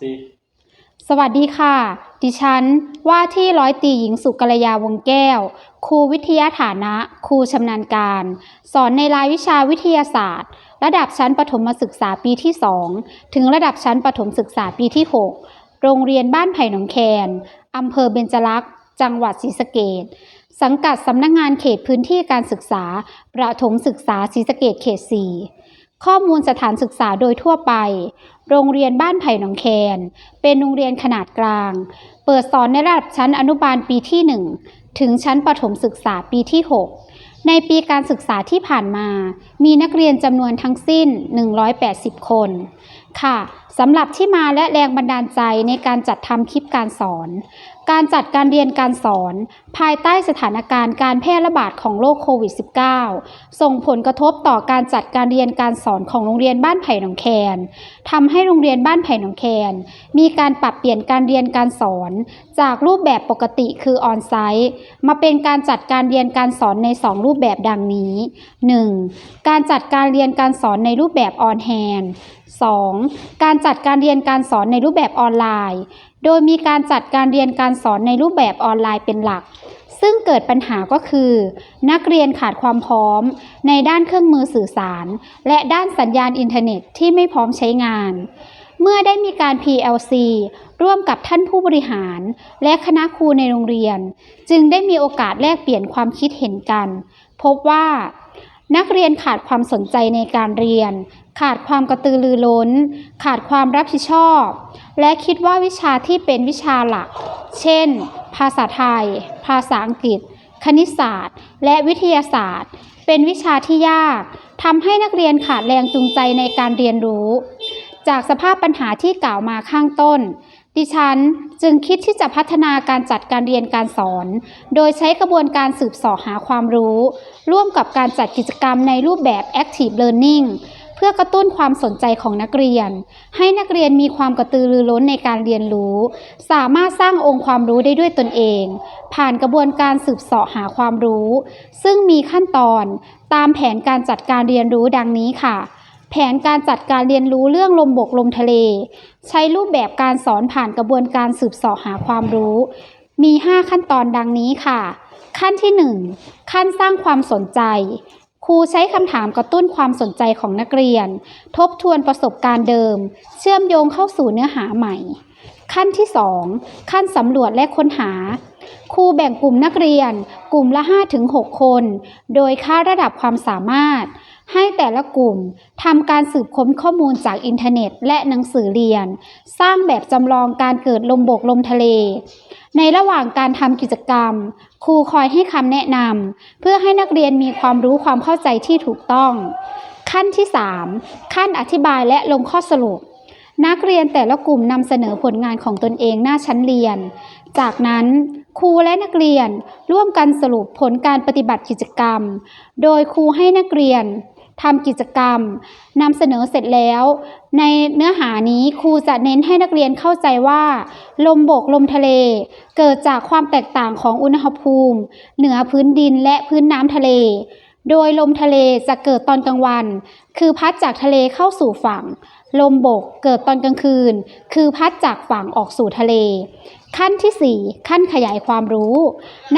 สี่สวัสดีค่ะ ดิฉันว่าที่ร้อยตีหญิงสุกัลยาวงแก้ว ครูวิทยาฐานะ ครูชำนาญการ สอนในรายวิชาวิทยาศาสตร์ ระดับชั้นประถมศึกษาปีที่ 2 ถึงระดับชั้นประถมศึกษาปีที่ 6 โรงเรียนบ้านไผ่หนองแคนอำเภอเบญจลักษ์จังหวัดศรีสะเกษสังกัดสำนักงงานเขตพื้นที่การศึกษา ประถมศึกษาศรีสะเกษเขต 4 ข้อมูลสถานศึกษาโดยทั่วไป โรงเรียนบ้านไผ่หนองแคน เป็นโรงเรียนขนาดกลาง เปิดสอนในระดับชั้นอนุบาลปีที่ 1 ถึงชั้นประถมศึกษาปีที่ 6 ในปีการศึกษาที่ผ่านมา มีนักเรียนจำนวนทั้งสิ้น 180 คน ค่ะสำหรับที่มาและแรงบันดาลใจในการจัดทำคลิปการสอน การจัดการเรียนการสอน ภายใต้สถานการณ์การแพร่ระบาดของโรคโควิด -19 ส่งผลกระทบต่อการจัดการเรียนการสอนของโรงเรียนบ้านไผ่หนองแคนทำให้โรงเรียนบ้านไผ่หนองแคนมีการปรับเปลี่ยนการเรียนการสอน จากรูปแบบปกติคือออนไซต์มาเป็นการจัดการเรียนการสอนใน 2 รูปแบบดังนี้ 1. การจัดการเรียนการสอนในรูปแบบออนแฮน 2. การจัดการเรียนการสอนในรูปแบบออนไลน์ โดยมีการจัดการเรียนการสอนในรูปแบบออนไลน์เป็นหลัก ซึ่งเกิดปัญหาก็คือ นักเรียนขาดความพร้อม ในด้านเครื่องมือสื่อสาร และด้านสัญญาณอินเทอร์เน็ตที่ไม่พร้อมใช้งาน เมื่อได้มีการ PLC ร่วมกับท่านผู้บริหาร และคณะครูในโรงเรียน จึงได้มีโอกาสแลกเปลี่ยนความคิดเห็นกัน พบว่า นักเรียนขาดความสนใจในการเรียน ขาดความกระตือรือร้น ขาดความรับผิดชอบ และคิดว่าวิชาที่เป็นวิชาหลัก เช่น ภาษาไทย ภาษาอังกฤษ คณิตศาสตร์ และวิทยาศาสตร์ เป็นวิชาที่ยากทำให้นักเรียนขาดแรงจูงใจในการเรียนรู้ จากสภาพปัญหาที่กล่าวมาข้างต้น ดิฉันจึงคิดที่จะพัฒนาการจัดการเรียนการสอน โดยใช้กระบวนการสืบเสาะหาความรู้ ร่วมกับการจัดกิจกรรมในรูปแบบ Active Learning เพื่อกระตุ้นความสนใจของนักเรียน ให้นักเรียนมีความกระตือรือร้นในการเรียนรู้ สามารถสร้างองค์ความรู้ได้ด้วยตนเอง ผ่านกระบวนการสืบเสาะหาความรู้ ซึ่งมีขั้นตอนตามแผนการจัดการเรียนรู้ดังนี้ค่ะ แผนการจัดการเรียนรู้เรื่องลมบกลมทะเล ใช้รูปแบบการสอนผ่านกระบวนการสืบเสาะหาความรู้ มี 5 ขั้นตอนดังนี้ค่ะ ขั้นที่ 1 ขั้นสร้างความสนใจ ครูใช้คำถามกระตุ้นความสนใจของนักเรียน ทบทวนประสบการณ์เดิม เชื่อมโยงเข้าสู่เนื้อหาใหม่ ขั้นที่ 2 ขั้นสำรวจและค้นหาครูแบ่งกลุ่มนักเรียน กลุ่มละ 5-6 คน โดยค่าระดับความสามารถ ให้แต่ละกลุ่มทำการสืบค้นข้อมูลจากอินเทอร์เน็ต และหนังสือเรียน สร้างแบบจำลองการเกิดลมบกลมทะเล ในระหว่างการทำกิจกรรม ครูคอยให้คำแนะนำเพื่อให้นักเรียนมีความรู้ความเข้าใจที่ถูกต้อง ขั้นที่ 3 ขั้นอธิบายและลงข้อสรุป นักเรียนแต่ละกลุ่มนำเสนอผลงานของตนเองหน้าชั้นเรียน จากนั้นครูและนักเรียนร่วมกันสรุปผลการปฏิบัติกิจกรรม โดยครูให้นักเรียน ทำกิจกรรมนำเสนอเสร็จแล้ว ในเนื้อหานี้ครูจะเน้นให้นักเรียนเข้าใจว่า ลมบกลมทะเล เกิดจากความแตกต่างของอุณหภูมิ เหนือพื้นดินและพื้นน้ำทะเล โดยลมทะเลจะเกิดตอนกลางวัน คือพัดจากทะเลเข้าสู่ฝั่ง ลมบกเกิดตอนกลางคืน คือพัดจากฝั่งออกสู่ทะเล ขั้นที่ 4 ขั้นขยายความรู้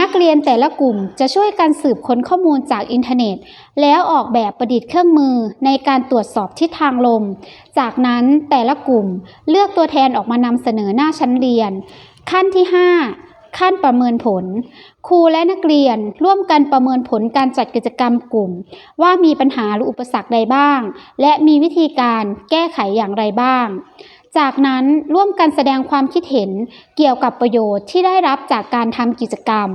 นักเรียนแต่ละกลุ่มจะช่วยกันสืบค้นข้อมูลจากอินเทอร์เน็ต แล้วออกแบบประดิษฐ์เครื่องมือในการตรวจสอบทิศทางลม จากนั้นแต่ละกลุ่มเลือกตัวแทนออกมานำเสนอหน้าชั้นเรียน ขั้นที่ 5 ขั้นประเมินผล ครูและนักเรียนร่วมกันประเมินผลการจัดกิจกรรมกลุ่ม ว่ามีปัญหาหรืออุปสรรคใดบ้าง และมีวิธีการแก้ไขอย่างไรบ้าง จากนั้นร่วมกันแสดงความคิดเห็นเกี่ยวกับประโยชน์ที่ได้รับจากการทำกิจกรรม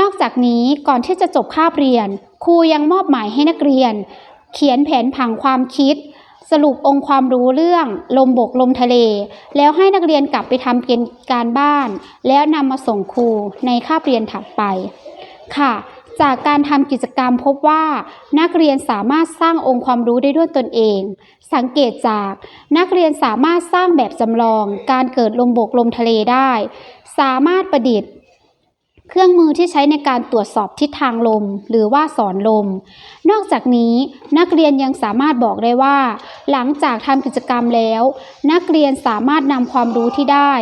นอกจากนี้ก่อนที่จะจบคาบเรียน ครูยังมอบหมายให้นักเรียน เขียนแผนผังความคิด สรุปองค์ความรู้เรื่องลมบกลมทะเล แล้วให้นักเรียนกลับไปทำเกณฑ์การบ้าน แล้วนำมาส่งครูในคาบเรียนถัดไป ค่ะ จากการทำกิจกรรมพบว่านักเรียนสามารถสร้างองค์ความรู้ได้ด้วยตนเอง สังเกตจาก นักเรียนสามารถสร้างแบบจำลอง การเกิดลมบกลมทะเลได้ สามารถประดิษฐ์ เครื่องมือที่ใช้ในการตรวจสอบทิศทางลม หรือว่าสอนลม นอกจากนี้นักเรียนยังสามารถบอกได้ว่า หลังจากทำกิจกรรมแล้ว นักเรียนสามารถนำความรู้ที่ได้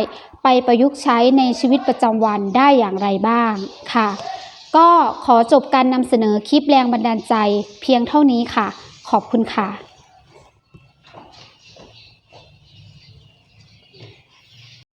ไปประยุกต์ใช้ในชีวิตประจำวันได้อย่างไรบ้างค่ะ ก็ขอจบการนำเสนอคลิปแรงบันดาลใจเพียงเท่านี้ค่ะ ขอบคุณค่ะ